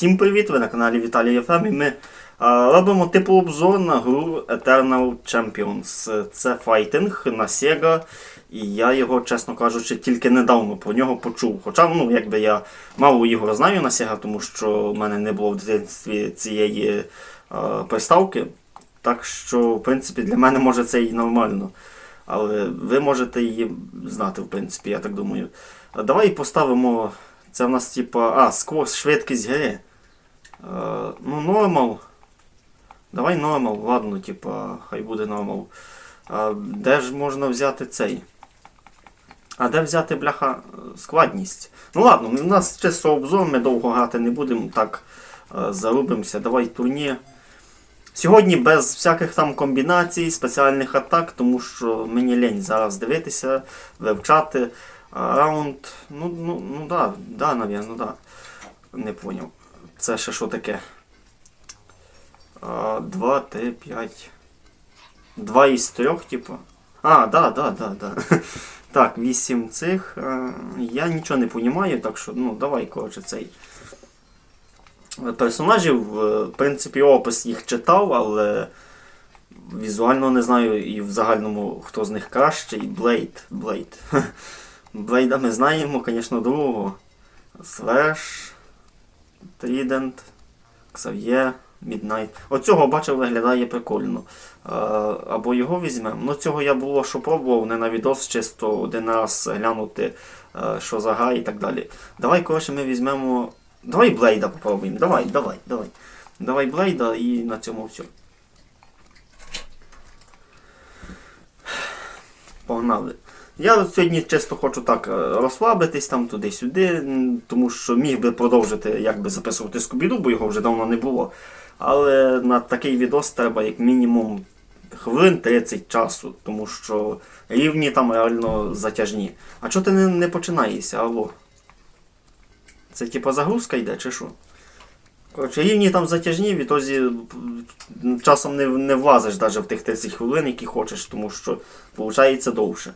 Всім привіт! Ви на каналі Віталій ЄФМ і ми а, робимо типу обзор на гру Eternal Champions. Це файтинг на Sega, і я його, чесно кажучи, тільки недавно про нього почув. Хоча, ну, якби я мало ігор знаю на Sega, тому що в мене не було в дитинстві цієї а, приставки. Так що, в принципі, для мене може це і нормально. Але ви можете її знати, в принципі, я так думаю. Давай поставимо. Це в нас типа. А, сквозь швидкість гри. Е, ну, нормал. Давай нормал, ладно, типа, хай буде нормал. А де ж можна взяти цей? А де взяти, бляха, складність? Ну ладно, у нас чисто обзор, ми довго грати не будемо, так е, зарубимося. Давай турнір. Сьогодні без всяких там комбінацій, спеціальних атак, тому що мені лень зараз дивитися, вивчати. А, раунд. Ну, ну, ну да, да, навірно, да. Не поняв. Це ще що таке? А, Два, три, п'ять. Два із трьох, типу. А, да, да, да, да. Так, вісім цих. Я нічого не розумію, так що, ну, давай, коротше, цей. Персонажів, в принципі, опис їх читав, але візуально не знаю і в загальному хто з них кращий. Блейд. Блейд. Блейда ми знаємо, звісно, другого. Слеш, Трідент, Ксав'є, Міднайт. Оцього бачив, виглядає прикольно. А, або його візьмемо. Ну цього я було, що пробував, не на відос, чисто один раз глянути, а, що за гра і так далі. Давай, коротше, ми візьмемо. Давай Блейда попробуємо. Давай, давай, давай. Давай Блейда і на цьому все. Погнали. Я сьогодні чисто хочу так е, розслабитись там туди-сюди, тому що міг би продовжити якби записувати Скубіду, бо його вже давно не було. Але на такий відос треба як мінімум хвилин 30 часу, тому що рівні там реально затяжні. А чого ти не, не починаєшся, алло? Це типа загрузка йде, чи що? Коротше, рівні там затяжні, відтоді часом не, не влазиш навіть в тих 30 хвилин, які хочеш, тому що виходить довше.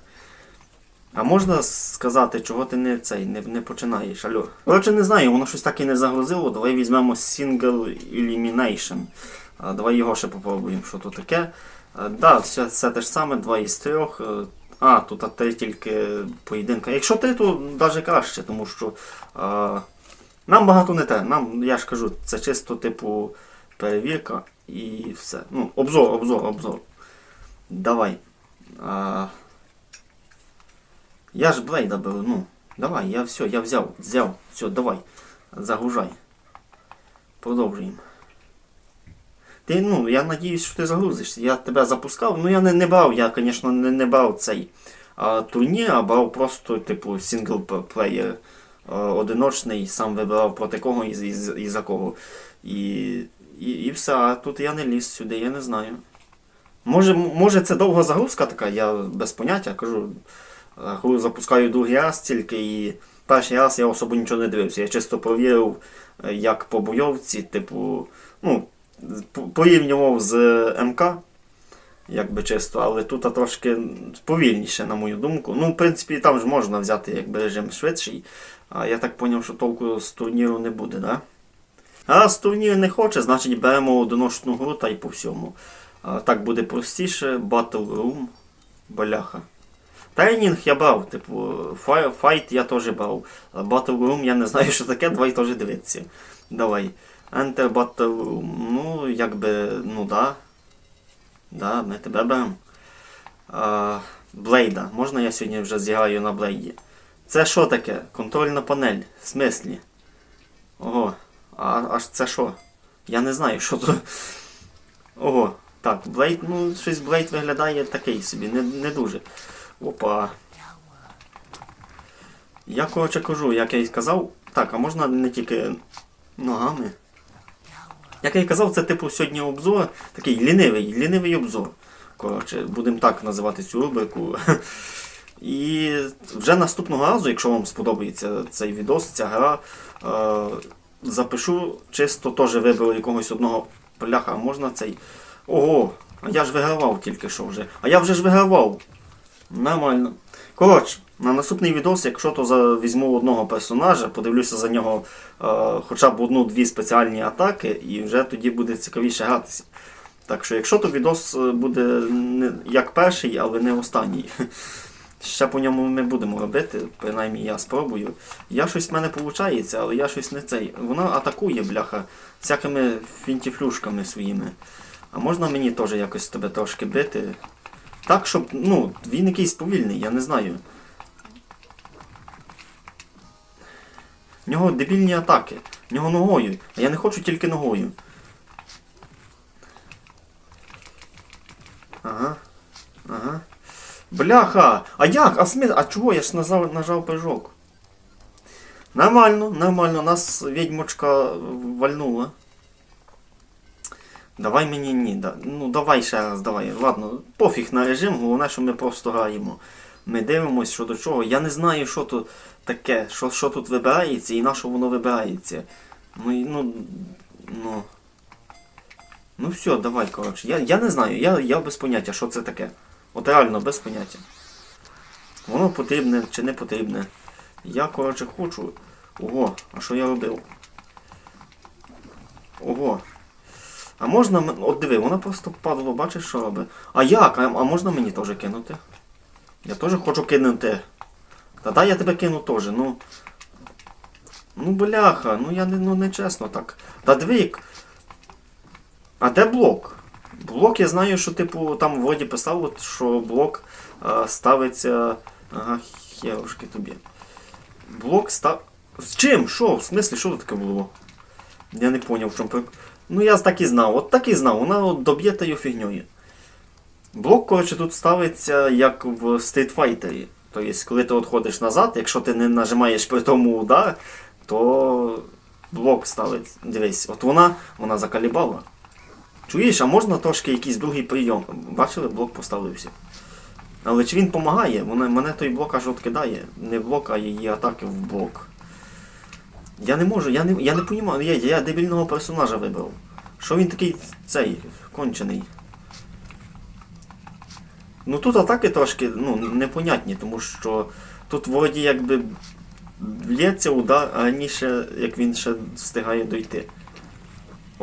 А можна сказати, чого ти не цей не, не починаєш? Алло. Коротше, не знаю, воно щось так і не загрузило. Давай візьмемо Single Elimination. А, давай його ще попробуємо, що тут таке. А, да, все, все те ж саме, два із трьох. Е, А, тут а три тільки поєдинка. Якщо три, то навіть краще, тому що а, нам багато не те. Нам, я ж кажу, це чисто типу перевірка і все. Ну, обзор, обзор, обзор. Давай. А, я ж Блейда беру, ну. Давай, я все, я взяв, взяв. Все, давай. Загружай. Продовжуємо. Ти, ну, я надіюсь, що ти загрузишся. Я тебе запускав. Ну я не, не брав, я, звісно, не, не брав цей а, турнір, а брав просто, типу, синглплеєр одиночний, сам вибирав проти кого і, і, і за кого. І, і, і все, а тут я не ліз сюди, я не знаю. Може, може це довга загрузка така, я без поняття кажу. Гру запускаю другий раз тільки і перший раз я особо нічого не дивився. Я чисто провірив, е, як по бойовці, типу, ну, порівнював з МК, якби чисто, але тут трошки повільніше, на мою думку. Ну, в принципі, там ж можна взяти якби режим швидший. А я так зрозумів, що толку з турніру не буде, да? А раз турнір не хоче, значить беремо одиночну гру та й по всьому. А, так буде простіше. Battle Room. Баляха. Тренінг я брав, типу, файт я теж брав. Battle Room я не знаю, що таке, давай теж дивитися. Давай. Enter Battle Room. Ну, якби, ну да. Да, ми тебе беремо. Блейда. Можна я сьогодні вже зіграю на Блейді? Це що таке? Контрольна панель. В смислі? Ого. А аж це що? Я не знаю, що тут. Ого. Так, Блейд, ну, щось Блейд виглядає такий собі, не, не дуже. Опа. Я коротше кажу, як я і сказав. Так, а можна не тільки ногами. Як я і казав, це типу сьогодні обзор, такий лінивий, лінивий обзор. Коротше, будемо так називати цю рубрику. І вже наступного разу, якщо вам сподобається цей відос, ця гра, е, запишу чисто теж виберу якогось одного пляха, можна цей. Ого, а я ж вигравав тільки що вже. А я вже ж вигравав. Нормально. Коротше, На наступний відос, якщо то за, візьму одного персонажа, подивлюся за нього е, хоча б одну-дві спеціальні атаки, і вже тоді буде цікавіше гратися. Так що, якщо то відос е, буде не як перший, але не останній. Ще по ньому ми будемо робити, принаймні я спробую. Я щось в мене виходить, але я щось не цей. Вона атакує, бляха, всякими фінтіфлюшками своїми. А можна мені теж якось тебе трошки бити? Так, щоб, ну, він якийсь повільний, я не знаю. В нього дебільні атаки. В нього ногою. А я не хочу тільки ногою. Ага. Ага. Бляха! А як? А смі... А чого? Я ж нажав, нажав прыжок. Нормально, нормально. Нас відьмочка вальнула. Давай мені ні. Да. Ну давай ще раз, давай. Ладно, пофіг на режим, головне, що ми просто граємо. Ми дивимося, що до чого. Я не знаю, що тут таке, що, що тут вибирається і на що воно вибирається. Ну, ну, ну. Ну все, давай, коротше. Я, я не знаю, я, я без поняття, що це таке. От реально без поняття. Воно потрібне чи не потрібне. Я, коротше, хочу. Ого, а що я робив? Ого. А можна. От диви, вона просто падало, бачиш, що робить. А як? А, можна мені теж кинути? Я теж хочу кинути. Та дай я тебе кину теж, ну. Ну, бляха, ну я не, ну, не чесно так. Та диви, як. А де блок? Блок я знаю, що типу там вроді писав, от, що блок а, ставиться. Ага, херушки тобі. Блок став. З чим? Що? В смислі, що тут таке було? Я не поняв, в чому. Ну я так і знав, от так і знав, вона от доб'є тою фігньою. Блок, коротше, тут ставиться як в Street Fighter. Тобто, коли ти от ходиш назад, якщо ти не нажимаєш при тому удар, то блок ставить. Дивись, от вона, вона закалібала. Чуєш, а можна трошки якийсь другий прийом? Бачили, блок поставився. Але чи він допомагає? Мене той блок аж откидає. Не блок, а її атаки в блок. Я не можу, я не, я не понімаю, я, я дебільного персонажа вибрав. Що він такий цей, кончений? Ну тут атаки трошки ну, непонятні, тому що тут вроді якби б'ється удар, а раніше як він ще встигає дойти.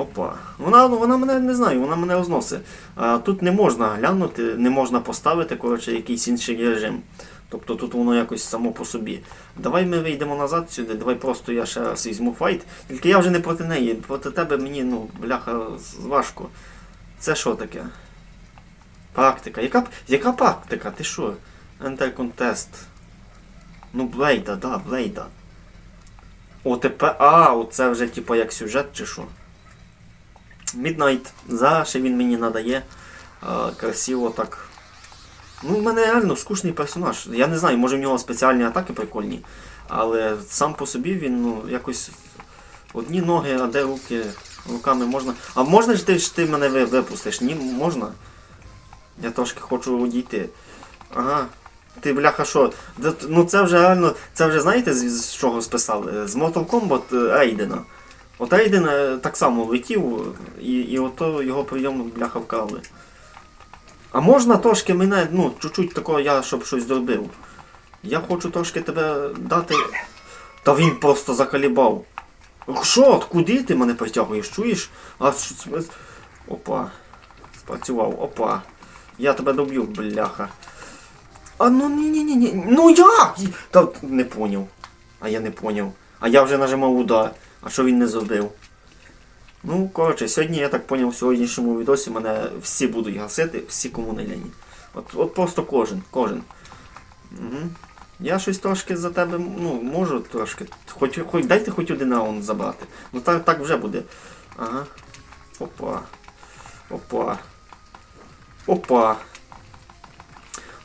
Опа. Вона, вона мене не знаю, вона мене розносить. А тут не можна глянути, не можна поставити коротше, якийсь інший режим. Тобто тут воно якось само по собі. Давай ми вийдемо назад сюди, давай просто я ще раз візьму файт. Тільки я вже не проти неї, проти тебе мені, ну, бляха, важко. Це що таке? Практика. Яка, яка практика? Ти що? Enter Contest. Ну, Блейда, да, Блейда. О, тепер. А, оце вже типу як сюжет чи що? Midnight. Зараз ще він мені надає. А, красиво так. Ну, в мене реально скучний персонаж. Я не знаю, може в нього спеціальні атаки прикольні. Але сам по собі він ну, якось. Одні ноги, а де руки. Руками можна. А можна ж ти ж ти мене випустиш? Ні, можна. Я трошки хочу одійти. Ага. Ти бляха що? Ну це вже реально. Це вже знаєте з, з чого списали? З Mortal Kombat е, Рейдена. От Рейден е, так само летів, і, і ото його прийом бляха вкрали. А можна трошки мене, ну, чуть-чуть такого я, щоб щось зробив. Я хочу трошки тебе дати. Та він просто закалібав. Що? Куди ти мене притягуєш? Чуєш? А що це? Опа. Спрацював, опа. Я тебе доб'ю, бляха. А ну ні ні ні ні Ну як? Та не поняв. А я не поняв. А я вже нажимав удар. А що він не зробив? Ну, коротше, сьогодні я так поняв, в сьогоднішньому відосі мене всі будуть гасити, всі кому не лені. От, от просто кожен, кожен. Угу. Я щось трошки за тебе, ну, можу трошки. Хоч, хоч дайте хоч один раунд забрати. Ну так, так вже буде. Ага. Опа. Опа. Опа.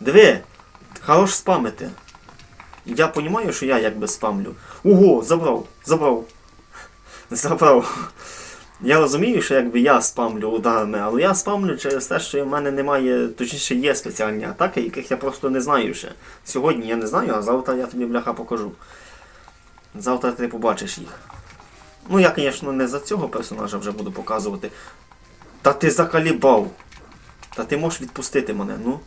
Диви, хорош спамити. Я розумію, що я якби спамлю. Ого, забрав, забрав. Забрав. Я розумію, що якби я спамлю ударами, але я спамлю через те, що в мене немає, точніше є спеціальні атаки, яких я просто не знаю ще. Сьогодні я не знаю, а завтра я тобі бляха покажу. Завтра ти побачиш їх. Ну я, звісно, не за цього персонажа вже буду показувати. Та ти закалібав. Та ти можеш відпустити мене, ну.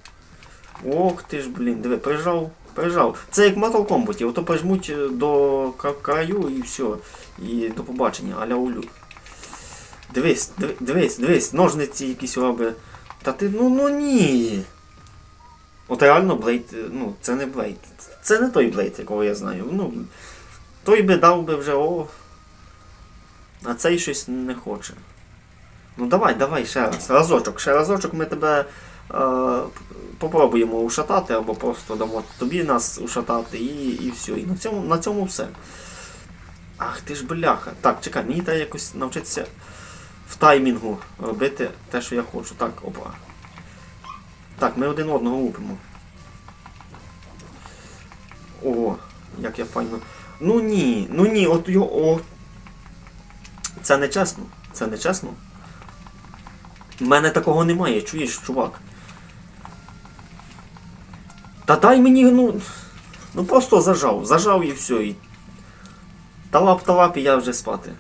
Ох ти ж, блін, диви, прижав, Пережав. Це як в Mortal Kombat, ото пожмуть е, до краю і все. І до побачення, аля улю. Дивись, дивись, дивись, ножниці якісь роби. Та ти, ну ну ні. От реально Блейд, е, ну, це не Блейд. Це не той Блейд, якого я знаю. Ну, той би дав би вже о. А цей щось не хоче. Ну давай, давай ще раз. Разочок, ще разочок ми тебе попробуємо ушатати або просто дамо тобі нас ушатати і, і все. І на цьому, на цьому все. Ах ти ж бляха. Так, чекай, мені треба якось навчитися в таймінгу робити те, що я хочу. Так, опа. Так, ми один одного лупимо. О, як я файно. Ну ні, ну ні, от його. О. Це не чесно. Це не чесно. У мене такого немає, чуєш, чувак. Та дай мені, ну. Ну просто зажав, зажав і все. І... Талап талап і я вже спати.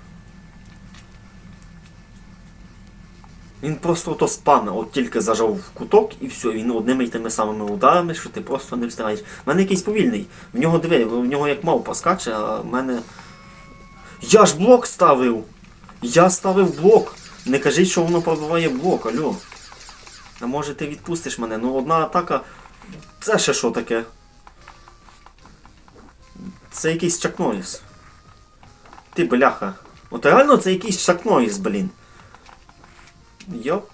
Він просто ото спаме, от тільки зажав в куток і все, він одними й тими самими ударами, що ти просто не встигаєш. У мене якийсь повільний. В нього диви, в нього як мавпа скаче, а в мене. Я ж блок ставив! Я ставив блок! Не кажіть, що воно пробиває блок, алло. А може ти відпустиш мене? Ну одна атака. Це ще що таке? Це якийсь Чак Норріс. Ти бляха. От реально це якийсь Чак Норріс, блін. Йоп.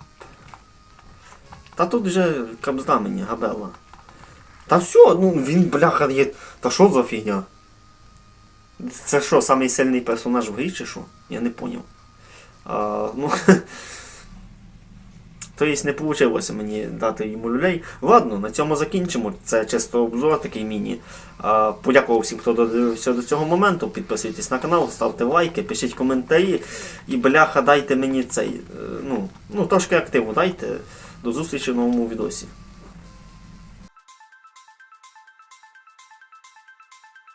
Та тут вже кабзда мені, габела. Та все, ну він бляха є. Та що за фігня? Це що, самий сильний персонаж в грі чи що? Я не поняв. А, ну, Тобто не вийшло мені дати йому люлей. Ладно, на цьому закінчимо. Це чисто обзор такий міні. Подякував всім, хто додивився до цього моменту. Підписуйтесь на канал, ставте лайки, пишіть коментарі. І бляха, дайте мені цей. е, Ну, ну трошки активу дайте. До зустрічі в новому відосі.